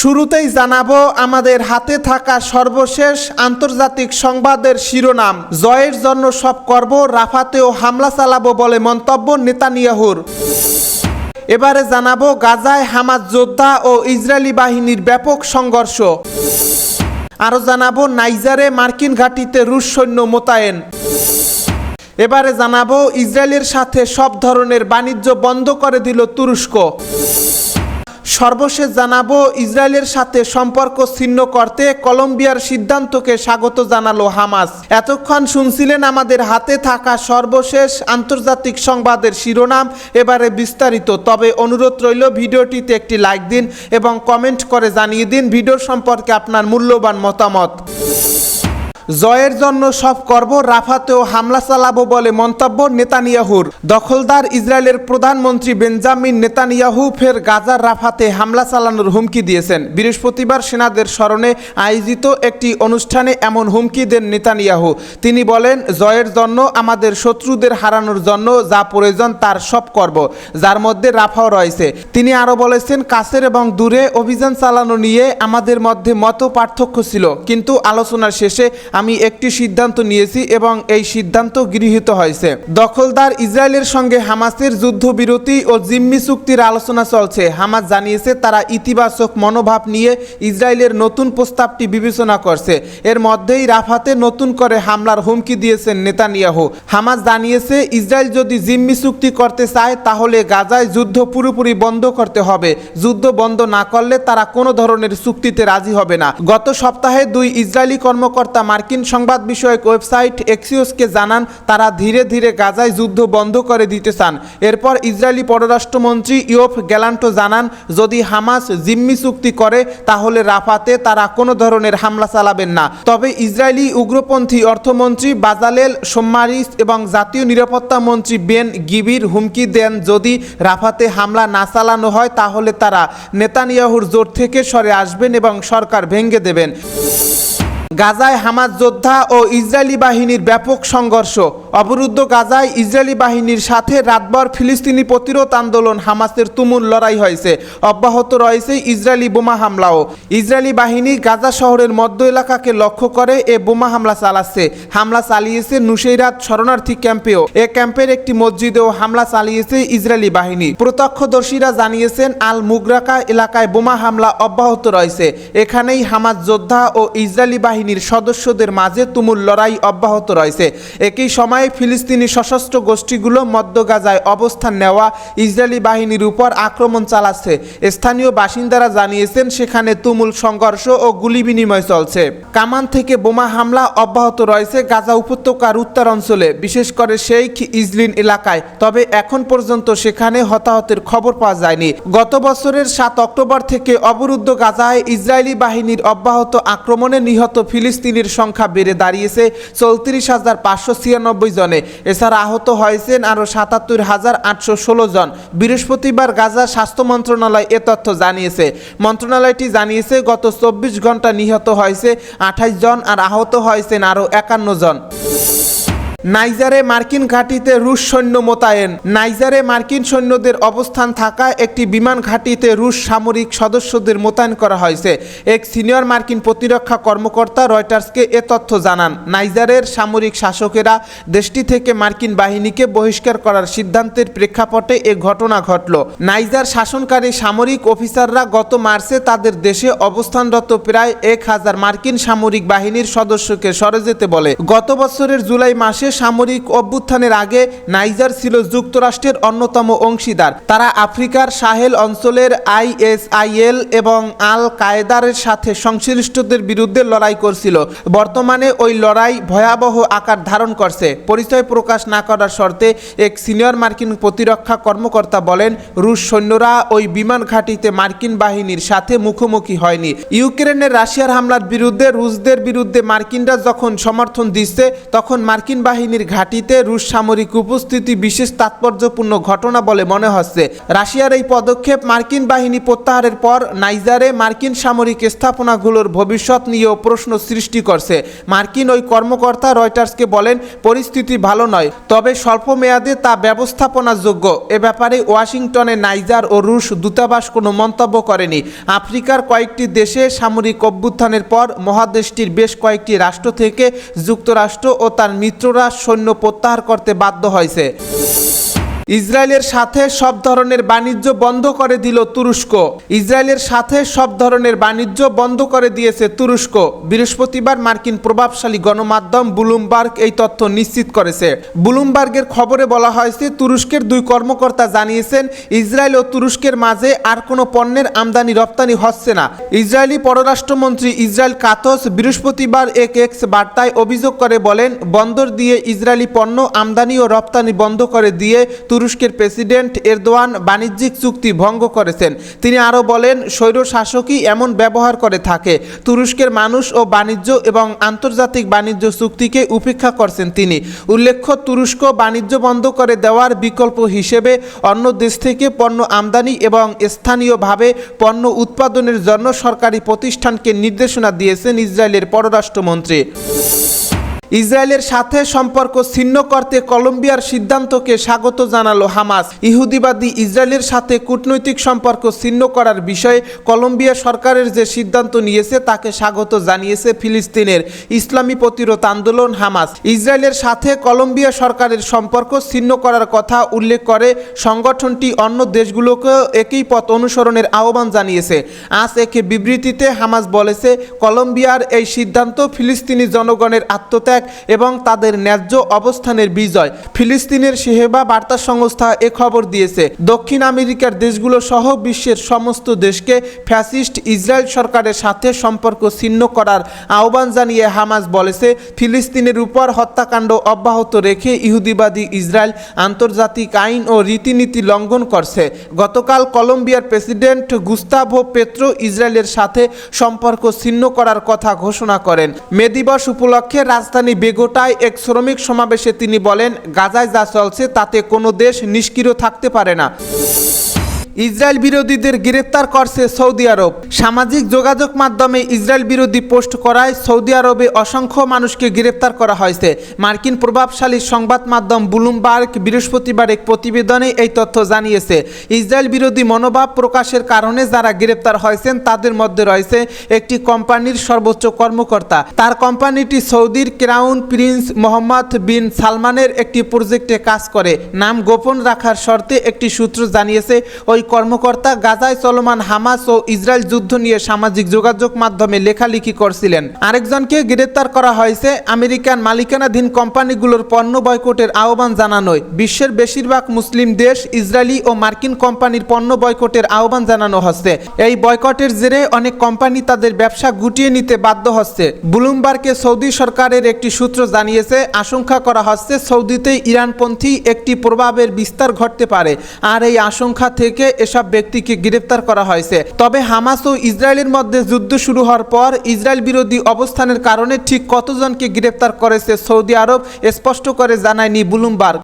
শুরুতেই জানাব, আমাদের হাতে থাকা সর্বশেষ আন্তর্জাতিক সংবাদের শিরোনাম। জয়ের জন্য সব করব, রাফাতেও হামলা চালাবো বলে মন্তব্য নেতানিয়াহুর। এবারে জানাব, গাজায় হামাজ যোদ্ধা ও ইসরায়েলি বাহিনীর ব্যাপক সংঘর্ষ। আরও জানাব, নাইজারে মার্কিন ঘাঁটিতে রুশ সৈন্য মোতায়েন। এবারে জানাব, ইসরায়েলের সাথে সব ধরনের বাণিজ্য বন্ধ করে দিল তুরস্ক। সর্বশেষ জানাব, ইসরায়েলের সাথে সম্পর্ক ছিন্ন করতে কলম্বিয়ার সিদ্ধান্তকে স্বাগত জানালো হামাস। এতক্ষণ শুনছিলেন আমাদের হাতে থাকা সর্বশেষ আন্তর্জাতিক সংবাদের শিরোনাম, এবারে বিস্তারিত। তবে অনুরোধ রইল, ভিডিওটিতে একটি লাইক দিন এবং কমেন্ট করে জানিয়ে দিন, ভিডিও সম্পর্কে আপনার মূল্যবান মতামত। জয়ের জন্য সব করব, রাফাতেও হামলা চালাবো বলে মন্তব্য নেতানিয়াহুর। দখলদার ইসরায়েলের প্রধানমন্ত্রী বেঞ্জামিন নেতানিয়াহু ফের গাজার রাফাতে হামলা চালানোর হুমকি দিয়েছেন। বৃহস্পতিবার সেনাদের স্মরণে আয়োজিত একটি অনুষ্ঠানে এমন হুমকি দেন নেতানিয়াহু। তিনি বলেন, জয়ের জন্য, আমাদের শত্রুদের হারানোর জন্য যা প্রয়োজন তার সব করব, যার মধ্যে রাফাও রয়েছে। তিনি আরও বলেছেন, কাছের এবং দূরে অভিযান চালানো নিয়ে আমাদের মধ্যে মত পার্থক্য ছিল, কিন্তু আলোচনার শেষে আমি একটি সিদ্ধান্ত নিয়েছি এবং এই সিদ্ধান্ত গৃহীত হয়েছে। দখলদার ইসরায়েলের সঙ্গে হামাসের যুদ্ধবিরতি ও জিম্মি চুক্তির আলোচনা চলছে। হামাস জানিয়েছে, তারা ইতিবাচক মনোভাব নিয়ে ইসরায়েলের নতুন প্রস্তাবটি বিবেচনা করছে। এর মধ্যেই রাফাতে নতুন করে হামলার হুমকি দিয়েছেন নেতানিয়াহু। হামাস জানিয়েছে, ইসরায়েল যদি জিম্মি চুক্তি করতে চায়, তাহলে গাজায় যুদ্ধ পুরোপুরি বন্ধ করতে হবে। যুদ্ধ বন্ধ না করলে তারা কোনো ধরনের চুক্তিতে রাজি হবে না। গত সপ্তাহে দুই ইসরায়েলি কর্মকর্তা মার্কিন সংবাদ বিষয়ক ওয়েবসাইট এক্সিওসকে জানান, তারা ধীরে ধীরে গাজায় যুদ্ধ বন্ধ করে দিতে চান। এরপর ইসরায়েলি পররাষ্ট্রমন্ত্রী ইয়োফ গ্যালান্টো জানান, যদি হামাস জিম্মি চুক্তি করে, তাহলে রাফাতে তারা কোনো ধরনের হামলা চালাবেন না। তবে ইসরায়েলি উগ্রপন্থী অর্থমন্ত্রী বাজালেল সোম্মারিস এবং জাতীয় নিরাপত্তা মন্ত্রী বেন গিবির হুমকি দেন, যদি রাফাতে হামলা না চালানো হয়, তাহলে তারা নেতানিয়াহুর জোট থেকে সরে আসবেন এবং সরকার ভেঙে দেবেন। গাজায় হামাজ যোদ্ধা ও ইসরায়েলি বাহিনীর ব্যাপক সংঘর্ষ। অবরুদ্ধ গাজায় ইসরায়েলি বাহিনীর সাথে রাতভর ফিলিস্তিনি প্রতিরোধ আন্দোলন হামাসের তুমুল লড়াই হয়েছে। অব্যাহত রয়েছে ইসরায়েলি বোমা হামলাও। ইসরায়েলি বাহিনী গাজা শহরের মধ্য এলাকাকে লক্ষ্য করে এ বোমা হামলা চালাচ্ছে। হামলা চালিয়েছে নুসেইরাত শরণার্থী ক্যাম্পেও। এ ক্যাম্পের একটি মসজিদেও হামলা চালিয়েছে ইসরায়েলি বাহিনী। প্রত্যক্ষদর্শীরা জানিয়েছেন আল মুগরাকা এলাকায় বোমা হামলা অব্যাহত রয়েছে। এখানেই হামাজ যোদ্ধা ও ইসরায়েলি বাহিনীর সদস্যদের মাঝে তুমুল লড়াই অব্যাহত রয়েছে। একই সময়ে ফিলিস্তিনি সশস্ত্র গোষ্ঠীগুলো মধ্য গাজায় অবস্থান নেওয়া ইসরায়েলি বাহিনীর উপর আক্রমণ চালাচ্ছে। স্থানীয় বাসিন্দারা জানিয়েছেন, সেখানে তুমুল সংঘর্ষ ও গুলি বিনিময় চলছে। কামান থেকে বোমা হামলা অব্যাহত রয়েছে গাজা উপত্যকার উত্তর অঞ্চলে, বিশেষ করে শেখ ইজলিন এলাকায়। তবে এখন পর্যন্ত সেখানে হতাহতের খবর পাওয়া যায়নি। গত বছরের সাত অক্টোবর থেকে অবরুদ্ধ গাজায় ইসরায়েলি বাহিনীর অব্যাহত আক্রমণে নিহত ফিলিস্তিনির সংখ্যা বেড়ে দাঁড়িয়েছে চৌত্রিশ হাজার পাঁচশো ছিয়ানব্বই জনে। এছাড়া আহত হয়েছেন আরও সাতাত্তর হাজার আটশো ষোলো জন। বৃহস্পতিবার গাজা স্বাস্থ্য মন্ত্রণালয় এ তথ্য জানিয়েছে। মন্ত্রণালয়টি জানিয়েছে, গত চব্বিশ ঘণ্টা নিহত হয়েছে আঠাইশ জন আর আহত হয়েছেন আরও একান্ন জন। নাইজারে মার্কিন ঘাঁটিতে রুশ সৈন্য মোতায়েন। নাইজারে মার্কিন সৈন্যদের অবস্থান থাকা একটি বিমান ঘাঁটিতে রুশ সামরিক সদস্যদের মোতায়েন করা হয়েছে। এক সিনিয়র মার্কিন প্রতিরক্ষা কর্মকর্তা রয়টার্সকে এ তথ্য জানান। নাইজারের সামরিক শাসকেরা দেশটি থেকে মার্কিন বাহিনীকে বহিষ্কার করার সিদ্ধান্তের প্রেক্ষাপটে এ ঘটনা ঘটল। নাইজার শাসনকারী সামরিক অফিসাররা গত মার্চে তাদের দেশে অবস্থানরত প্রায় এক হাজার মার্কিন সামরিক বাহিনীর সদস্যকে সরে যেতে বলে। গত বছরের জুলাই মাসে সামরিক অভ্যুত্থানের আগে নাইজার ছিল যুক্তরাষ্ট্রের অন্যতম অংশীদার। তারা আফ্রিকার সাহেল অঞ্চলের আইএসআইএল এবং আল কায়েদারের সাথে সংশ্লিষ্টদের বিরুদ্ধে লড়াই করছিল। বর্তমানে ওই লড়াই ভয়াবহ আকার ধারণ করছে। পরিচয় প্রকাশ না করার শর্তে এক সিনিয়র মার্কিন প্রতিরক্ষা কর্মকর্তা বলেন, রুশ সৈন্যরা ওই বিমান ঘাঁটিতে মার্কিন বাহিনীর সাথে মুখোমুখি হয়নি। ইউক্রেনের রাশিয়ার হামলার বিরুদ্ধে রুশদের বিরুদ্ধে মার্কিনরা যখন সমর্থন দিচ্ছে, তখন মার্কিন বাহিনী বাহিনীর ঘাঁটিতে রুশ সামরিক উপস্থিতি বিশেষ তাৎপর্যপূর্ণ ঘটনা বলে মনে হচ্ছে। রাশিয়ার এই পদক্ষেপ মার্কিন বাহিনী প্রত্যাহারের পর নাইজারে মার্কিন সামরিক স্থাপনাগুলোর ভবিষ্যৎ নিয়েও প্রশ্ন সৃষ্টি করছে। মার্কিন ওই কর্মকর্তা রয়টার্সকে বলেন, পরিস্থিতি ভালো নয়, তবে স্বল্প মেয়াদে তা ব্যবস্থাপনাযোগ্য। এ ব্যাপারে ওয়াশিংটনে নাইজার ও রুশ দূতাবাস কোনো মন্তব্য করেনি। আফ্রিকার কয়েকটি দেশে সামরিক অভ্যুত্থানের পর মহাদেশটির বেশ কয়েকটি রাষ্ট্র থেকে যুক্তরাষ্ট্র ও তার মিত্ররা সৈন্য প্রত্যাহার করতে বাধ্য হয়েছে। ইসরায়েলের সাথে সব ধরনের বাণিজ্য বন্ধ করে দিল তুরস্ক। ইসরায়েলের সাথে সব ধরনের বাণিজ্য বন্ধ করে দিয়েছে তুরস্ক। বৃহস্পতিবার মার্কিন প্রভাবশালী গণমাধ্যম বুলুমবার্গ এই তথ্য নিশ্চিত করেছে। বুলুমবার্গের খবরে বলা হয়েছে, তুরস্কের দুই কর্মকর্তা জানিয়েছেন, ইসরায়েল ও তুরস্কের মাঝে আর কোনো পণ্যের আমদানি রপ্তানি হচ্ছে না। ইসরায়েলি পররাষ্ট্রমন্ত্রী ইসরায়েল কাতস বৃহস্পতিবার এক এক্স বার্তায় অভিযোগ করে বলেন, বন্দর দিয়ে ইসরায়েলি পণ্য আমদানি ও রপ্তানি বন্ধ করে দিয়ে তুরস্কের প্রেসিডেন্ট এরদোয়ান বাণিজ্যিক চুক্তি ভঙ্গ করেছেন। তিনি আরও বলেন স্বৈর শাসকই এমন ব্যবহার করে থাকে। তুরস্কের মানুষ ও বাণিজ্য এবং আন্তর্জাতিক বাণিজ্য চুক্তিকে উপেক্ষা করছেন তিনি। উল্লেখ্য, তুরস্ক বাণিজ্য বন্ধ করে দেওয়ার বিকল্প হিসেবে অন্য দেশ থেকে পণ্য আমদানি এবং স্থানীয়ভাবে পণ্য উৎপাদনের জন্য সরকারি প্রতিষ্ঠানকে নির্দেশনা দিয়েছেন ইসরায়েলের পররাষ্ট্রমন্ত্রী। ইসরায়েলের সাথে সম্পর্ক ছিন্ন করতে কলম্বিয়ার সিদ্ধান্তকে স্বাগত জানালো হামাস। ইহুদিবাদী ইসরায়েলের সাথে কূটনৈতিক সম্পর্ক ছিন্ন করার বিষয়ে কলম্বিয়া সরকারের যে সিদ্ধান্ত নিয়েছে, তাকে স্বাগত জানিয়েছে ফিলিস্তিনের ইসলামী প্রতিরোধ আন্দোলন হামাস। ইসরায়েলের সাথে কলম্বিয়া সরকারের সম্পর্ক ছিন্ন করার কথা উল্লেখ করে সংগঠনটি অন্য দেশগুলোকেও একই পথ অনুসরণের আহ্বান জানিয়েছে। আজ একে বিবৃতিতে হামাস বলেছে, কলম্বিয়ার এই সিদ্ধান্ত ফিলিস্তিনি জনগণের আত্মত্যাগ এবং তাদের ন্যায্য অবস্থানের বিজয়। ফিলিস্তিনের সেহেবা বার্তা সংস্থা এ খবর দিয়েছে। দক্ষিণ আমেরিকার দেশগুলো সহ বিশ্বের সমস্ত দেশকে ফ্যাসিস্ট ইসরায়েল সরকারের সাথে সম্পর্ক ছিন্ন করার আহ্বান জানিয়ে হামাস বলেছে, ফিলিস্তিনের উপর হত্যাকাণ্ড অব্যাহত রেখে ইহুদিবাদী ইসরায়েল আন্তর্জাতিক আইন ও রীতিনীতি লঙ্ঘন করছে। গতকাল কলম্বিয়ার প্রেসিডেন্ট গুস্তাভো পেত্রো ইসরায়েলের সাথে সম্পর্ক ছিন্ন করার কথা ঘোষণা করেন। মে দিবস উপলক্ষে রাজধানী বেগোটায় এক শ্রমিক সমাবেশে তিনি বলেন, গাজায় যা চলছে তাতে কোনো দেশ নিষ্ক্রিয় থাকতে পারে না। ইসরায়েল বিরোধীদের গ্রেপ্তার করছে সৌদি আরব। সামাজিক যোগাযোগ মাধ্যমে ইসরায়েল বিরোধী পোস্ট করায় সৌদি আরবে অসংখ্য মানুষকে গ্রেপ্তার করা হয়েছে। মার্কিন প্রভাবশালী সংবাদ মাধ্যম ব্লুমবার্গ বৃহস্পতিবার এক প্রতিবেদনে এই তথ্য জানিয়েছে। ইসরায়েল বিরোধী মনোভাব প্রকাশের কারণে যারা গ্রেপ্তার হয়েছেন, তাদের মধ্যে রয়েছে একটি কোম্পানির সর্বোচ্চ কর্মকর্তা। তার কোম্পানিটি সৌদির ক্রাউন প্রিন্স মোহাম্মদ বিন সালমানের একটি প্রজেক্টে কাজ করে। নাম গোপন রাখার শর্তে একটি সূত্র জানিয়েছে, ওই কর্মকর্তা গাজায় চলমান হামাস ও ইসরায়েল যুদ্ধ নিয়ে সামাজিক যোগাযোগ মাধ্যমে লেখালেখি করছিলেন। আরেকজনকে গ্রেপ্তার করা হয়েছে আমেরিকান মালিকানাধীন কোম্পানিগুলোর পণ্য বয়কটের আহ্বান জানানোয়। বিশ্বের বেশিরভাগ মুসলিম দেশ ইসরায়েলি ও মার্কিন কোম্পানির পণ্য বয়কটের আহ্বান জানানো হচ্ছে। এই বয়কটের জেরে অনেক কোম্পানি তাদের ব্যবসা গুটিয়ে নিতে বাধ্য হচ্ছে। ব্লুমবার্গে সৌদি সরকারের একটি সূত্র জানিয়েছে, আশঙ্কা করা হচ্ছে সৌদিতে ইরানপন্থী একটি প্রভাবের বিস্তার ঘটতে পারে। আর এই আশঙ্কা থেকে এসব ব্যক্তিকে গ্রেপ্তার করা হয়েছে। তবে হামাস ও ইসরায়েলের মধ্যে যুদ্ধ শুরু হওয়ার পর ইসরায়েল বিরোধী অবস্থানের কারণে ঠিক কতজনকে গ্রেপ্তার করেছে সৌদি আরব স্পষ্ট করে জানায়নি ব্লুমবার্গ।